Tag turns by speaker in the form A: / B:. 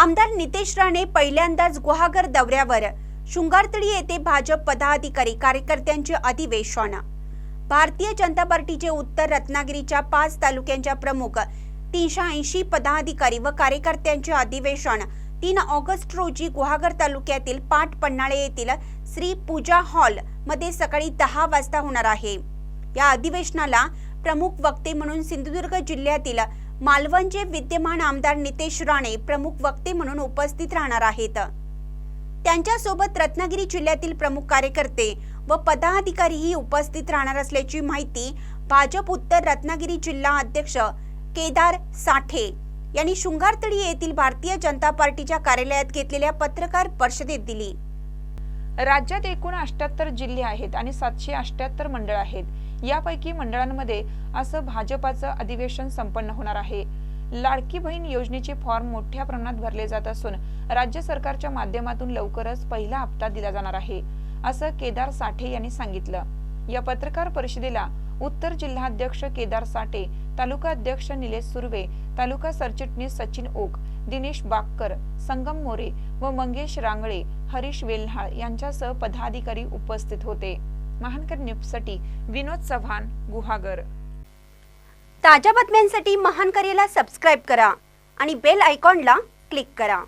A: आमदार नितेश राणे पहिल्यांदाच गुहागर दौऱ्यावर. शृंगारतळी येथे भाजप पदाधिकारी कार्यकर्त्यांचे अधिवेशन भारतीय जनता पार्टीचे उत्तर रत्नागिरीच्या पाच तालुक्यांच्या प्रमुख तीनशे ऐंशी पदाधिकारी व कार्यकर्त्यांचे अधिवेशन तीन ऑगस्ट रोजी गुहागर तालुक्यातील पाट पन्हाळे येथील श्री पूजा हॉलमध्ये सकाळी दहा वाजता होणार आहे. या अधिवेशनाला प्रमुख वक्ते म्हणून सिंधुदुर्ग जिल्ह्यातील मालवणचे विद्यमान आमदार नितेश राणे प्रमुख वक्ते म्हणून उपस्थित राहणार आहेत. त्यांच्यासोबत रत्नागिरी जिल्ह्यातील प्रमुख कार्यकर्ते व पदाधिकारीही उपस्थित राहणार असल्याची माहिती भाजप उत्तर रत्नागिरी जिल्हा अध्यक्ष केदार साठे यांनी शृंगारतळी येथील भारतीय जनता पार्टीच्या कार्यालयात घेतलेल्या पत्रकार परिषदेत दिली.
B: राज्यात एकूण अष्ट्याहत्तर जिल्हे आहेत आणि सातशे अष्ट्याहत्तर मंडळ आहेत. यापैकी मंडळांमध्ये असं भाजपाचं अधिवेशन संपन्न होणार आहे. लाडकी बहीण योजनेचे फॉर्म मोठ्या प्रमाणात भरले जात असून राज्य सरकारच्या माध्यमातून लवकरच पहिला हप्ता दिला जाणार आहे असं केदार साठे यांनी सांगितलं. या पत्रकार परिषदेला उत्तर जिल्हाध्यक्ष केदार साठे तालुका अध्यक्ष निलेश सुर्वे तालुका सरचिटणीस सचिन ओक दिनेश बाक्कर संगम मोरे व मंगेश रांगळे हरीश वेल्हाळ यांच्यासह पदाधिकारी उपस्थित होते. महानकर न्यूजसाठी विनोद चव्हाण गुहागर.
A: ताज्या बातम्यांसाठी महान करेला सबस्क्राईब करा आणि बेल आयकॉनला क्लिक करा.